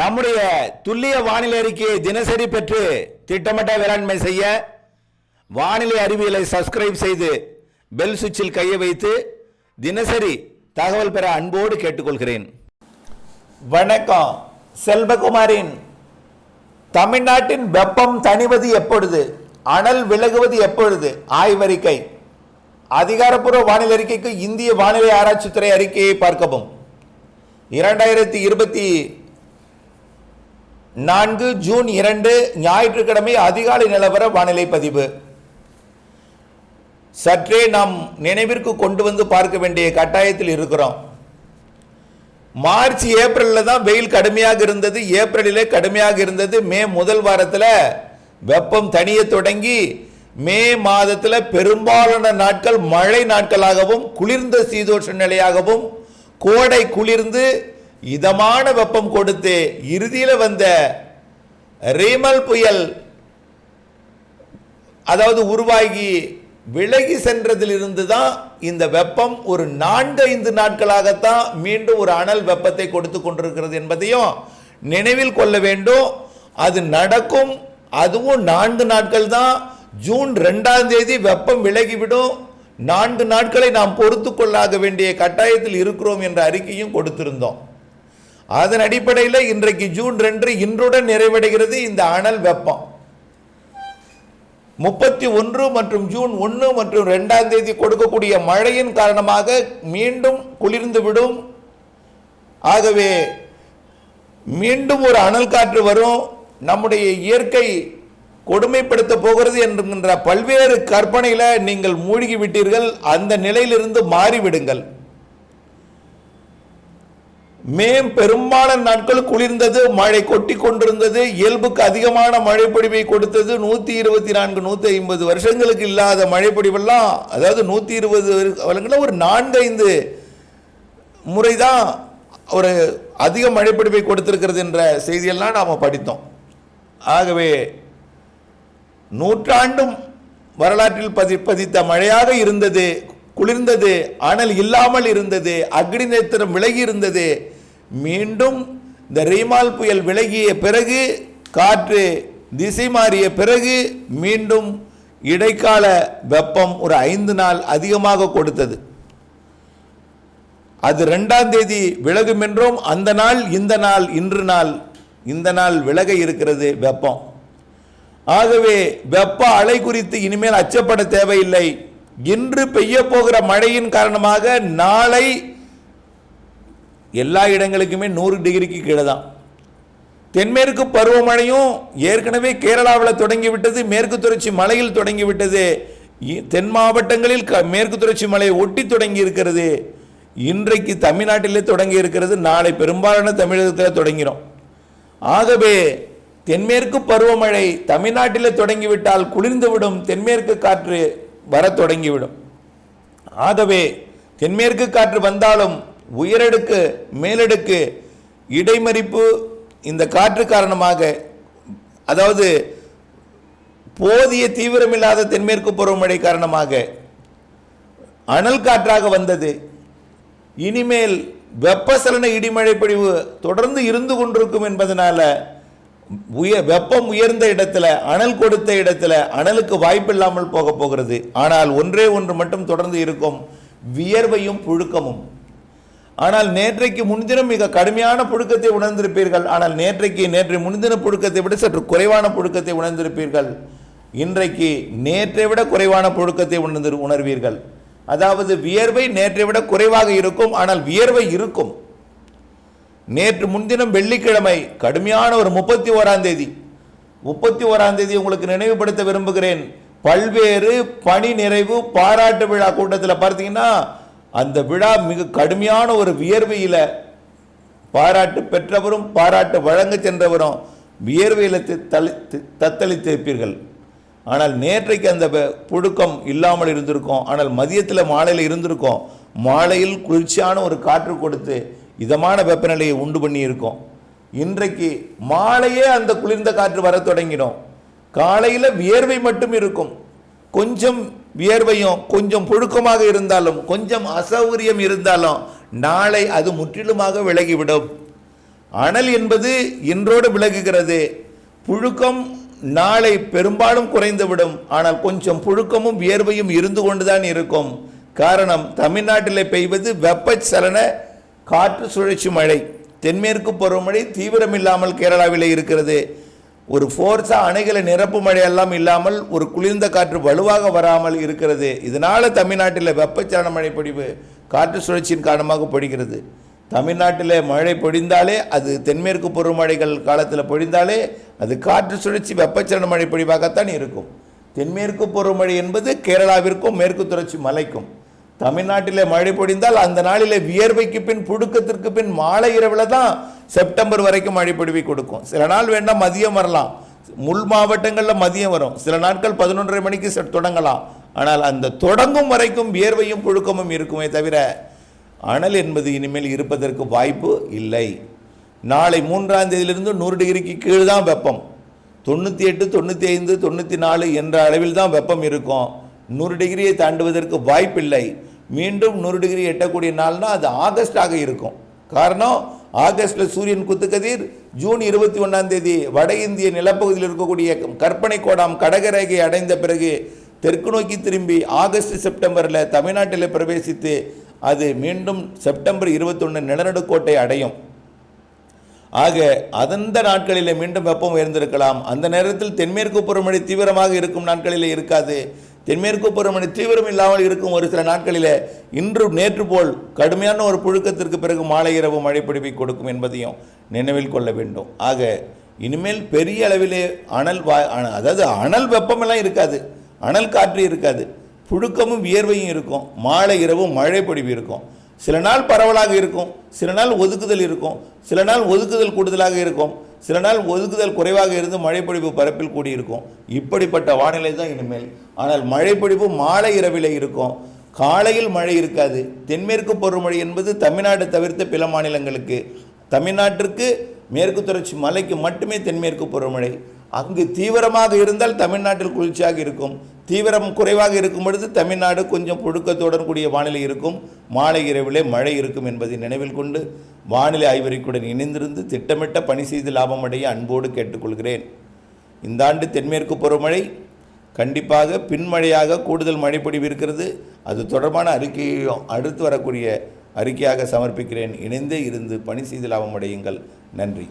நம்முடைய துல்லிய வானிலை அறிக்கையை தினசரி பெற்று திட்டமிட்ட வேளாண்மை செய்ய வானிலை அறிவியலை சப்ஸ்கிரைப் செய்து பெல் சுவிட்சில் கையை வைத்து தினசரி தகவல் பெற அன்போடு கேட்டுக்கொள்கிறேன். வணக்கம். செல்வகுமாரின் தமிழ்நாட்டின் வெப்பம் தணிவது எப்பொழுது? அனல் விலகுவது எப்பொழுது? ஆய்வறிக்கை. அதிகாரப்பூர்வ வானிலை அறிக்கைக்கு இந்திய வானிலை ஆராய்ச்சித்துறை அறிக்கையை பார்க்கவும். இரண்டாயிரத்தி இருபத்தி நான்கு ஜூன் இரண்டு ஞாயிற்றுக்கிழமை அதிகாலை நிலவர வானிலை பதிவு. சற்றே நாம் நினைவிற்கு கொண்டு வந்து பார்க்க வேண்டிய கட்டாயத்தில் இருக்கிறோம். மார்ச் ஏப்ரலில் தான் வெயில் கடுமையாக இருந்தது. ஏப்ரலிலே கடுமையாக இருந்தது. மே முதல் வாரத்தில் வெப்பம் தனிய தொடங்கி மே மாதத்தில் பெரும்பாலான நாட்கள் மழை நாட்களாகவும் குளிர்ந்த சீதோஷ நிலையாகவும் கோடை குளிர்ந்து இதமான வெப்பம் கொடுத்து இறுதியில் வந்த ரீமல் புயல் அதாவது உருவாகி விலகி சென்றதிலிருந்து தான் இந்த வெப்பம் ஒரு நான்கு ஐந்து நாட்களாகத்தான் மீண்டும் ஒரு அனல் வெப்பத்தை கொடுத்து கொண்டிருக்கிறது என்பதையும் நினைவில் கொள்ள வேண்டும். அது நடக்கும். அதுவும் நான்கு நாட்கள் தான் ஜூன் ரெண்டாம் தேதி வெப்பம் விலகிவிடும். நான்கு நாட்களை நாம் பொறுத்து கொள்ளாக வேண்டிய கட்டாயத்தில் இருக்கிறோம் என்ற அறிக்கையும் கொடுத்திருந்தோம். அதன் அடிப்படையில் இன்றைக்கு ஜூன் ரெண்டு இன்றுடன் நிறைவடைகிறது இந்த அனல் வெப்பம். முப்பத்தி ஒன்று மற்றும் ஜூன் ஒன்று மற்றும் ரெண்டாம் தேதி கொடுக்கக்கூடிய மழையின் காரணமாக மீண்டும் குளிர்ந்துவிடும் ஆகவே மீண்டும் ஒரு அனல் காற்று வரும். நம்முடைய இயற்கை கொடுமைப்படுத்த போகிறது என்கின்ற பல்வேறு கற்பனையில் நீங்கள் மூழ்கி விட்டீர்கள் அந்த நிலையிலிருந்து மாறிவிடுங்கள். மே பெரும்பாலான நாட்கள் குளிர்ந்தது மழை கொட்டி கொண்டிருந்தது இயல்புக்கு அதிகமான மழைப்பொடிவை கொடுத்தது நூற்றி இருபத்தி நான்கு நூற்றி ஐம்பது வருஷங்களுக்கு இல்லாத மழைப்பொடிவெல்லாம் அதாவது நூற்றி இருபது வருடங்களில் ஒரு நான்கைந்து முறை தான் ஒரு அதிக மழைப்பொழிவை கொடுத்திருக்கிறது என்ற செய்தியெல்லாம் நாம் படித்தோம். ஆகவே நூற்றாண்டும் வரலாற்றில் பதி பதித்த மழையாக இருந்தது குளிர்ந்தது அனல் இல்லாமல் இருந்தது அக்னி நேத்திரம் விலகி இருந்தது மீண்டும் இந்த ரீமால் புயல் விலகிய பிறகு காற்று திசை மாறிய பிறகு மீண்டும் இடைக்கால வெப்பம் ஒரு ஐந்து நாள் அதிகமாக கொடுத்தது. அது ரெண்டாம் தேதி விலகும் என்றும் அந்த நாள் இந்த நாள் இன்று நாள் இந்த நாள் விலக இருக்கிறது வெப்பம். ஆகவே வெப்ப அலை குறித்து இனிமேல் அச்சப்பட தேவையில்லை. இன்று பெய்ய போகிற மழையின் காரணமாக நாளை எல்லா இடங்களுக்குமே நூறு டிகிரிக்கு கீழே தான் தென்மேற்கு பருவமழையும் ஏற்கனவே கேரளாவில் தொடங்கிவிட்டது மேற்கு தொடர்ச்சி மலையில் தொடங்கிவிட்டது. இ- தென் மாவட்டங்களில் க- மேற்கு தொடர்ச்சி மலையை ஒட்டி தொடங்கி இருக்கிறது இன்றைக்கு தமிழ்நாட்டிலே தொடங்கி இருக்கிறது நாளை பெரும்பாலான தமிழகத்தில் தொடங்கிடும் ஆகவே தென்மேற்கு பருவமழை தமிழ்நாட்டில் தொடங்கிவிட்டால் குளிர்ந்துவிடும் தென்மேற்கு காற்று வர தொடங்கிவிடும். ஆகவே தென்மேற்கு காற்று வந்தாலும் உயரடுக்கு மேலடுக்கு இடைமறிப்பு இந்த காற்று காரணமாக அதாவது போதிய தீவிரமில்லாத தென்மேற்கு பருவமழை காரணமாக அனல் காற்றாக வந்தது. இனிமேல் வெப்பசலன இடிமழை பொழிவு தொடர்ந்து இருந்து கொண்டிருக்கும் என்பதனால உய வெப்பம் உயர்ந்த இடத்துல அனல் கொடுத்த இடத்துல அனலுக்கு வாய்ப்பில்லாமல் போக போகிறது. ஆனால் ஒன்றே ஒன்று மட்டும் தொடர்ந்து இருக்கும். வியர்வையும் புழுக்கமும். ஆனால் நேற்றைக்கு முன்தினம் மிக கடுமையான புழுக்கத்தை உணர்ந்திருப்பீர்கள். ஆனால் நேற்றைக்கு நேற்று முன்தின புழுக்கத்தை விட சற்று குறைவான புழுக்கத்தை உணர்ந்திருப்பீர்கள். இன்றைக்கு நேற்றை விட குறைவான புழுக்கத்தை உணர்ந்து உணர்வீர்கள். அதாவது வியர்வை நேற்றை விட குறைவாக இருக்கும் ஆனால் வியர்வை இருக்கும். நேற்று முன்தினம் வெள்ளிக்கிழமை கடுமையான ஒரு முப்பத்தி ஓராம் தேதி. முப்பத்தி ஓராம் தேதி உங்களுக்கு நினைவுபடுத்த விரும்புகிறேன். பல்வேறு பணி நிறைவு பாராட்டு விழா கூட்டத்தில் பார்த்தீங்கன்னா அந்த விழா மிக கடுமையான ஒரு வியர்வையில் பாராட்டு பெற்றவரும் பாராட்டு வழங்க சென்றவரும் வியர்வையில் தி- தளி- தத்தளித்திருப்பீர்கள். ஆனால் நேற்றைக்கு அந்த புழுக்கம் இல்லாமல் இருந்திருக்கும் ஆனால் மதியத்தில் மாலையில் இருந்திருக்கும் மாலையில் குளிர்ச்சியான ஒரு காற்று கொடுத்து இதமான வெப்பநிலையை உண்டு பண்ணி இன்றைக்கு மாலையே அந்த குளிர்ந்த காற்று வர தொடங்கிடும். காலையில் வியர்வை மட்டும் இருக்கும். கொஞ்சம் வியர்வையும் கொஞ்சம் புழுக்கமாக இருந்தாலும் கொஞ்சம் அசௌகரியம் இருந்தாலும் நாளை அது முற்றிலுமாக விலகிவிடும். அனல் என்பது இன்றோடு விலகுகிறது. புழுக்கம் நாளை பெரும்பாலும் குறைந்துவிடும். ஆனால் கொஞ்சம் புழுக்கமும் வியர்வையும் இருந்து கொண்டுதான் இருக்கும். காரணம் தமிழ்நாட்டில் பெய்வது வெப்பச்சலன காற்று சுழற்சி மழை. தென்மேற்கு பருவமழை தீவிரமில்லாமல் கேரளாவில் இருக்கிறது. ஒரு ஃபோர்ஸாக அணைகளை நிரப்பு மழையெல்லாம் இல்லாமல் ஒரு குளிர்ந்த காற்று வலுவாக வராமல் இருக்கிறது. இதனால் தமிழ்நாட்டில் வெப்பச்சலன மழை பொழிவு காற்று சுழற்சியின் காரணமாக பொழிகிறது. தமிழ்நாட்டில் மழை பொழிந்தாலே அது தென்மேற்கு பருவமழைகள் காலத்தில் பொழிந்தாலே அது காற்று சுழற்சி வெப்பச்சலன மழை பொழிவாகத்தான் இருக்கும். தென்மேற்கு பருவமழை என்பது கேரளாவிற்கும் மேற்கு தொடர்ச்சி மலைக்கும். தமிழ்நாட்டில் மழை பொழிந்தால் அந்த நாளில் வியர்வைக்கு பின் புழுக்கத்திற்கு பின் மாலை இரவில் தான் செப்டம்பர் வரைக்கும் மழை பொழிவை கொடுக்கும். சில நாள் வேண்டாம் மதியம் வரலாம். முள் மாவட்டங்களில் மதியம் வரும். சில நாட்கள் பதினொன்றரை மணிக்கு செ- தொடங்கலாம். ஆனால் அந்த தொடங்கும் வரைக்கும் வியர்வையும் புழுக்கமும் இருக்குமே தவிர அனல் என்பது இனிமேல் இருப்பதற்கு வாய்ப்பு இல்லை. நாளை மூன்றாம் தேதியிலிருந்து நூறு டிகிரிக்கு கீழ் தான் வெப்பம். தொண்ணூற்றி எட்டு தொண்ணூற்றி ஐந்து தொண்ணூற்றி நாலு என்ற அளவில் தான் வெப்பம் இருக்கும். நூறு டிகிரியை தாண்டுவதற்கு வாய்ப்பில்லை. மீண்டும் நூறு டிகிரி எட்டக்கூடிய நாள்னால் அது ஆகஸ்டாக இருக்கும். காரணம் ஆகஸ்டில் சூரியன் குத்துக்கதிர் ஜூன் இருபத்தி ஒன்றாம் தேதி வட இந்திய நிலப்பகுதியில் இருக்கக்கூடிய கற்பனை கோடாம் கடகரேகை அடைந்த பிறகு தெற்கு நோக்கி திரும்பி ஆகஸ்ட் செப்டம்பரில் தமிழ்நாட்டில் பிரவேசித்து அது மீண்டும் செப்டம்பர் இருபத்தொன்று நிலநடுக்கோட்டை அடையும். ஆக அந்த நாட்களிலே மீண்டும் வெப்பம் உயர்ந்திருக்கலாம். அந்த நேரத்தில் தென்மேற்கு பருவமழை தீவிரமாக இருக்கும் நாட்களிலே இருக்காது. தென்மேற்கு பருவமழை தீவிரம் இல்லாமல் இருக்கும் ஒரு சில நாட்களில் இன்று நேற்று போல் கடுமையான ஒரு புழுக்கத்திற்கு பிறகு மாலை இரவு மழை பிடிப்பை கொடுக்கும் என்பதையும் நினைவில் கொள்ள வேண்டும். ஆக இனிமேல் பெரிய அளவிலே அனல் வா அதாவது அனல் வெப்பமெல்லாம் இருக்காது. அனல் காற்று இருக்காது. புழுக்கமும் வியர்வையும் இருக்கும். மாலை இரவு மழை பொழிவு இருக்கும். சில நாள் பரவலாக இருக்கும். சில நாள் ஒதுக்குதல் இருக்கும். சில நாள் ஒதுக்குதல் கூடுதலாக இருக்கும். சில நாள் ஒதுக்குதல் குறைவாக இருந்து மழைப்பொழிவு பரப்பில் கூடியிருக்கும். இப்படிப்பட்ட வானிலை தான் இனிமேல் ஆனால் மழைப்பொழிவு மாலை இரவிலே இருக்கும். காலையில் மழை இருக்காது. தென்மேற்கு பருவமழை என்பது தமிழ்நாடு தவிர்த்த பிற மாநிலங்களுக்கு. தமிழ்நாட்டிற்கு மேற்கு தொடர்ச்சி மலைக்கு மட்டுமே தென்மேற்கு பருவமழை. அங்கு தீவிரமாக இருந்தால் தமிழ்நாட்டில் குளிர்ச்சியாக இருக்கும். தீவிரம் குறைவாக இருக்கும் பொழுது தமிழ்நாடு கொஞ்சம் புழுக்கத்துடன் கூடிய வானிலை இருக்கும். மாலை இரவிலே மழை இருக்கும் என்பதை நினைவில் கொண்டு வானிலை ஆய்வறிக்கையுடன் இணைந்திருந்து திட்டமிட்ட பணி செய்து லாபம் அடைய அன்போடு கேட்டுக்கொள்கிறேன். இந்த ஆண்டு தென்மேற்கு பருவமழை கண்டிப்பாக பின்மழையாக கூடுதல் மழைப்பொழிவு இருக்கிறது. அது தொடர்பான அறிக்கையையும் அடுத்து வரக்கூடிய அறிக்கையாக சமர்ப்பிக்கிறேன். இணைந்தே இருந்து பணி செய்து லாபம் அடையுங்கள். நன்றி.